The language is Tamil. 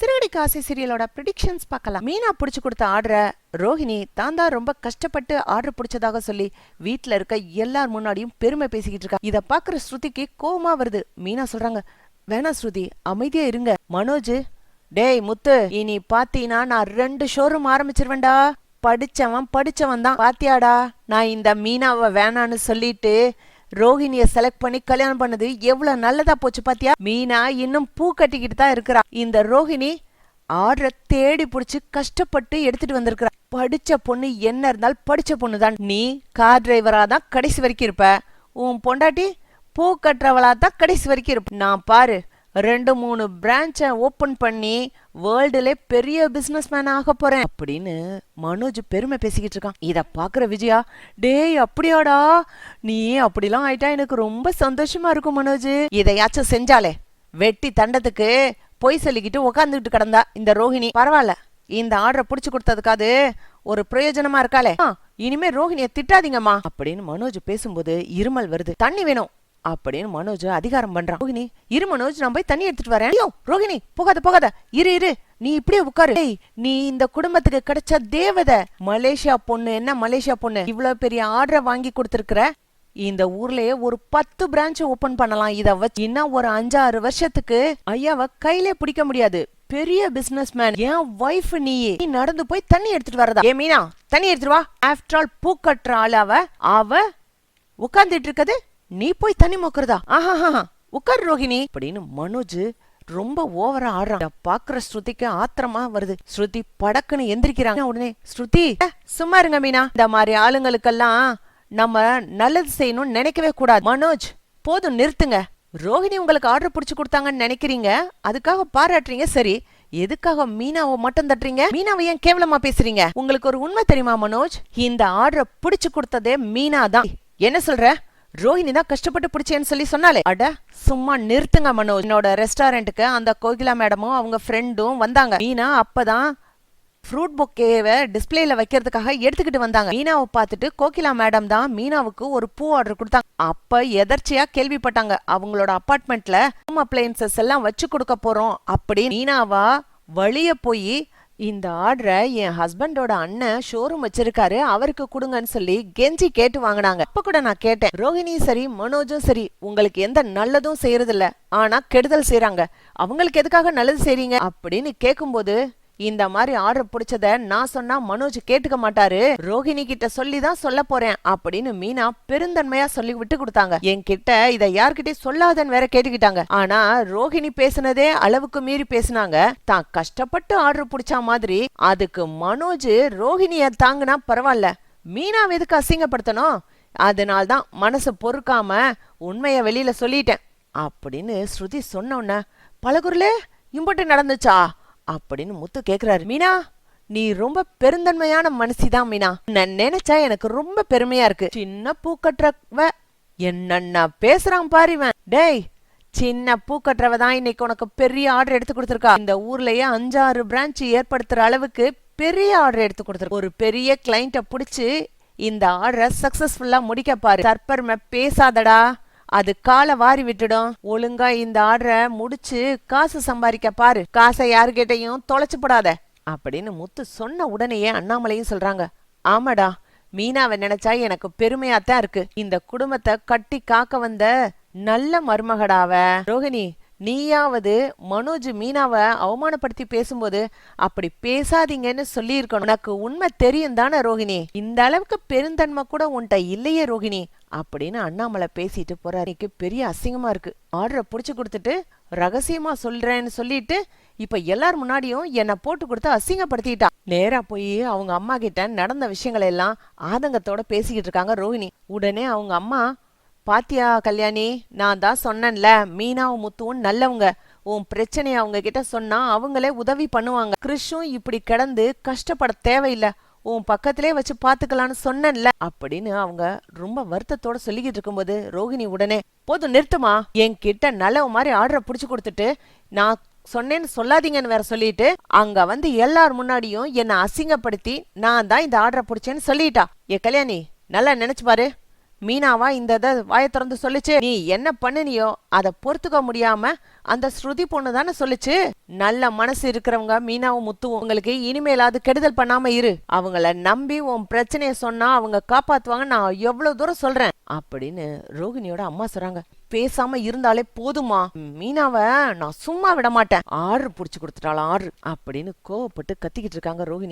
சிறுகடி காசி சீரியலோட ப்ரிடிக்ஷன்ஸ் பார்க்கலாம். மீனா பிடிச்சி கொடுத்த ஆர்டரை ரோஹிணி தான் தான் ரொம்ப கஷ்டப்பட்டு ஆர்டர் பிடிச்சதாக சொல்லி வீட்ல இருக்க எல்லார் முன்னாடியும் பெருமை பேசிக்கிட்டு இருக்கா. இத பாக்குற ஸ்ருதிக்கு கோவமா வருது. மீனா சொல்றாங்க வேணா ஸ்ருதி அமைதியா இருங்க. மனோஜ் டேய் முத்து இனி பாத்தீனா நான் ரெண்டு ஷோரூம் ஆரம்பிச்சிருவேன்டா. படிச்சவன் படிச்சவன் தான் பாத்தியாடா. நான் இந்த மீனாவை வேணான்னு சொல்லிட்டு ரோஹிணிய செலக்ட் பண்ணி கல்யாணம் பண்ணது எவ்வளவு நல்லதா போச்சு பாத்தியா? மீனா இன்னும் பூ கட்டிக்கிட்டு தான் இருக்கிறா. இந்த ரோஹிணி ஆர்டரை தேடி புடிச்சு கஷ்டப்பட்டு எடுத்துட்டு வந்திருக்கிறா. படிச்ச பொண்ணு என்ன இருந்தாலும் படிச்ச பொண்ணு தான் நீ கார் டிரைவரா தான் கடைசி வரைக்கும் இருப்ப. உன் பொண்டாட்டி பூ கட்டுறவளா தான் கடைசி வரைக்கும் இருப்ப. நான் பாரு ரெண்டு மூணு பிரான்ச்சை ஓபன் பண்ணி வேர்ல்டுல பெரிய பிசினஸ் மேன் ஆக போறேன் அப்படின்னு மனோஜ் பெருமை பேசிக்கிட்டு இருக்கான். இத பாக்குற விஜயா டேய் அப்படியாடா? நீ அப்படிலாம் ஆயிட்டா? எனக்கு ரொம்ப சந்தோஷமா இருக்கும் மனோஜ். இதையாச்சும் செஞ்சாலே. வெட்டி தண்டத்துக்கு பொய் சொல்லிக்கிட்டு உக்காந்துக்கிட்டு கிடந்தா இந்த ரோஹிணி. பரவாயில்ல இந்த ஆர்டரை புடிச்சு கொடுத்ததுக்காது ஒரு பிரயோஜனமா இருக்காளே. இனிமே ரோஹிணிய திட்டாதீங்கம்மா அப்படின்னு மனோஜ் பேசும்போது இருமல் வருது. தண்ணி வேணும். அப்படின்னு மனோஜ் அதிகாரம் பண்றான். ரோஹிணி இரு மனோஜ் நான் போய் தண்ணி எடுத்துட்டு வரேன். ஐயோ ரோஹிணி போகாத போகாத. இரு இரு. நீ இப்படியே உட்காரு. நீ இந்த குடும்பத்துக்கு கிடைச்ச தேவதை. மலேசியா பொண்ணு என்ன மலேசியா பொண்ணு? இவ்வளவு பெரிய ஆர்டரை வாங்கி கொடுத்துருக்குற? இந்த ஊர்லயே ஒரு பத்து பிரான்ச் ஓபன் பண்ணலாம். இத வச்சு இன்னும் ஒரு அஞ்சாறு வருஷத்துக்கு ஐயாவை கையிலே பிடிக்க முடியாது. பெரிய பிசினஸ் மேன் என் ஒய்ஃப் நீ நீ நடந்து போய் தண்ணி எடுத்துட்டு வரதா? ஏ மீனா தண்ணி எடுத்துட்டு வா. ஆஃப்டர் ஆல் பூ கட்டுற ஆள் அவ. அவ உட்கார்ந்துட்டு இருக்கது. நீ போய் தண்ணி மொக்கறதா? ஆஹா உட்கார் ரோஹிணி அப்படின்னு மனோஜ் ரொம்ப ஓவரா ஆடுறான். பாக்குற ஸ்ருதிக்கு ஆத்திரமா வருது. ஸ்ருதி படக்குன்னு எந்திரிக்கிறாங்க உடனே. ஸ்ருதி சும்மா இருங்க மீனா. இந்த மாதிரி ஆளுங்களுக்கெல்லாம் நம்ம நல்லது செய்யணும்னு நினைக்கவே கூடாது. மனோஜ் போதும் நிறுத்துங்க. ரோஹிணி உங்களுக்கு ஆர்டர் புடிச்சு கொடுத்தாங்கன்னு நினைக்கிறீங்க. அதுக்காக பாராட்டுறீங்க சரி. எதுக்காக மீனாவை மட்டும் தட்டுறீங்க? மீனாவை ஏன் கேவலமா பேசுறீங்க? உங்களுக்கு ஒரு உண்மை தெரியுமா மனோஜ்? இந்த ஆர்டரை புடிச்சு கொடுத்ததே மீனா தான் என்ன சொல்ற? ரோஹிணி தான் கஷ்டப்பட்டு பிடிச்சேன்னு சொல்லி சொன்னாலே. அட சும்மா நிறுத்துங்க மனோஜ். என்னோட ரெஸ்டாரண்ட்டுக்கு அந்த கோகிலா மேடமும் அவங்க ஃப்ரெண்டும் வந்தாங்க. மீனா அப்பதான் ஃப்ரூட் பொக்கேவை டிஸ்பிளேல வைக்கிறதுக்காக எடுத்துக்கிட்டு வந்தாங்க. மீனாவை பார்த்துட்டு கோகிலா மேடம் தான் மீனாவுக்கு ஒரு பூ ஆர்டர் கொடுத்தாங்க. அப்ப எதர்ச்சியா கேள்விப்பட்டாங்க. அவங்களோட அப்பார்ட்மெண்ட்ல ஹோம் அப்ளையன்சஸ் எல்லாம் வச்சு கொடுக்க போறோம் அப்படி மீனாவா வழிய போய் இந்த ஆர்டரை என் ஹஸ்பண்டோட அண்ணன் ஷோரூம் வச்சிருக்காரு. அவருக்கு கொடுங்கன்னு சொல்லி கெஞ்சி கேட்டு வாங்கினாங்க. அப்ப கூட நான் கேட்டேன் ரோஹிணி சரி மனோஜும் சரி உங்களுக்கு எந்த நல்லதும் செய்யறது இல்ல ஆனா கெடுதல் செய்யறாங்க அவங்களுக்கு எதுக்காக நல்லது செய்றீங்க? அப்படின்னு கேக்கும்போது இந்த மாதிரி ஆர்டர் பிடிச்சத நான் சொன்னா மனோஜ் கேட்டுக்க மாட்டாரு. ரோஹிணி கிட்ட சொல்லி தான் சொல்ல போறேன் அப்படின்னு மீனா பெருந்தன்மையா சொல்லி விட்டு கொடுத்தாங்க. என்கிட்ட இத யார்கிட்டயும் சொல்லாதன்னு வேற கேட்டுக்கிட்டாங்க. ஆனா ரோஹிணி பேசுனதே அளவுக்கு மீறி பேசுனாங்க. தான் கஷ்டப்பட்டு ஆர்டர் பிடிச்ச மாதிரி அதுக்கு மனோஜ் ரோஹிணிய தாங்குனா பரவாயில்ல. மீனாவை எதுக்கு அசிங்கப்படுத்தணும்? அதனால தான் மனசு பொறுக்காம உண்மைய வெளியில சொல்லிட்டேன். அப்படின்னு ஸ்ருதி சொன்ன உடனே பழகுருலே இம்பட்டு நடந்துச்சா? அப்படின்னு முத்து கேக்குறாரு. மீனா நீ ரொம்ப பெருந்தன்மையான மனசிதான் மீனா. நான் நினைச்சா எனக்கு ரொம்ப பெருமையா இருக்கு. சின்ன பூ கட்டுறவ என்னென்ன பேசுறான் பாரு இவன். டேய் சின்ன பூ கட்டுறவ தான் இன்னைக்கு உனக்கு பெரிய ஆர்டர் எடுத்து கொடுத்துருக்கா. இந்த ஊர்லயே அஞ்சாறு பிரான்ச் ஏற்படுத்துற அளவுக்கு பெரிய ஆர்டர் எடுத்து கொடுத்துருக்க. ஒரு பெரிய கிளைண்ட்ட புடிச்சு இந்த ஆர்டரை சக்சஸ்ஃபுல்லா முடிக்க பாரு. சர்பர்ம பேசாதடா. அது காலை வாரி விட்டுடும். ஒழுங்கா இந்த ஆர்டரை முடிச்சு காசு சம்பாதிக்க பாரு. காசை யாருகிட்டயும் தொலைச்சு போடாத அப்படின்னு முத்து சொன்ன உடனேயே அண்ணாமலையும் சொல்றாங்க. ஆமாடா மீனாவை நினைச்சா எனக்கு பெருமையாத்தான் இருக்கு. இந்த குடும்பத்தை கட்டி காக்க வந்த நல்ல மருமகடாவ ரோகிணி நீயாவது மனோஜ் மீனாவை அவமானப்படுத்தி பேசும்போது அப்படி பேசாதீங்கன்னு சொல்லியிருக்கணும். உனக்கு உண்மை தெரியும் தானே ரோகிணி இந்த அளவுக்கு பெருந்தன்மை கூட உன்கிட்ட இல்லையே ரோகிணி அப்படின்னு அண்ணாமலை பேசிட்டு போறாருக்கு பெரிய அசிங்கமா இருக்கு. ஆர்டரை புடிச்சு கொடுத்துட்டு ரகசியமா சொல்றேன்னு சொல்லிட்டு இப்ப எல்லார் முன்னாடியும் என்ன போட்டு கொடுத்து அசிங்கப்படுத்திட்டா. நேரா போய் அவங்க அம்மா கிட்ட நடந்த விஷயங்கள் எல்லாம் ஆதங்கத்தோட பேசிக்கிட்டு இருக்காங்க ரோஹிணி. உடனே அவங்க அம்மா பாத்தியா கல்யாணி நான் தான் சொன்னேன்ல மீனாவும் முத்துவும் நல்லவங்க. உன் பிரச்சனைய அவங்க கிட்ட சொன்னா அவங்களே உதவி பண்ணுவாங்க. கிறிஷும் இப்படி கிடந்து கஷ்டப்பட தேவையில்லை. உன் பக்கத்திலே வச்சு பாத்துக்கலாம்னு சொன்னேன்ல அப்படின்னு அவங்க ரொம்ப வருத்தத்தோட சொல்லிக்கிட்டு இருக்கும்போது ரோகிணி உடனே போதும் நிறுத்துமா? என்கிட்ட நல்லவ மாதிரி ஆர்டரை புடிச்சு கொடுத்துட்டு நான் சொன்னேன்னு சொல்லாதீங்கன்னு வேற சொல்லிட்டு அங்க வந்து எல்லார் முன்னாடியும் என்ன அசிங்கப்படுத்தி நான் தான் இந்த ஆர்டரை புடிச்சேன்னு சொல்லிட்டா. ஏ கல்யாணி நல்லா நினைச்சு பாரு. மீனாவா இந்த இத வாயை திறந்து சொல்லுச்சு. நீ என்ன பண்ணுனியோ அத பொறுத்துக்க முடியாம அந்த ஸ்ருதி பொண்ணு தானே சொல்லுச்சு. நல்ல மனசு இருக்கிறவங்க மீனாவும் முத்துவும் உங்களுக்கு இனிமேலாவது கெடுதல் பண்ணாம இரு. அவங்கள நம்பி உன் பிரச்சனைய சொன்னா அவங்க காப்பாத்துவாங்க. நான் எவ்வளவு தூரம் சொல்றேன். அப்படின்னு ரோகிணியோட அம்மா சொல்றாங்க. பேசாம இருந்தாலே போதுமா. மீனாவ நான் சும்மா விட மாட்டேன். ஆர்டர் புடிச்சு கொடுத்துட்டாலும் ஆர்டர். அப்படின்னு கோவப்பட்டு கத்திக்கிட்டு இருக்காங்க ரோஹிணி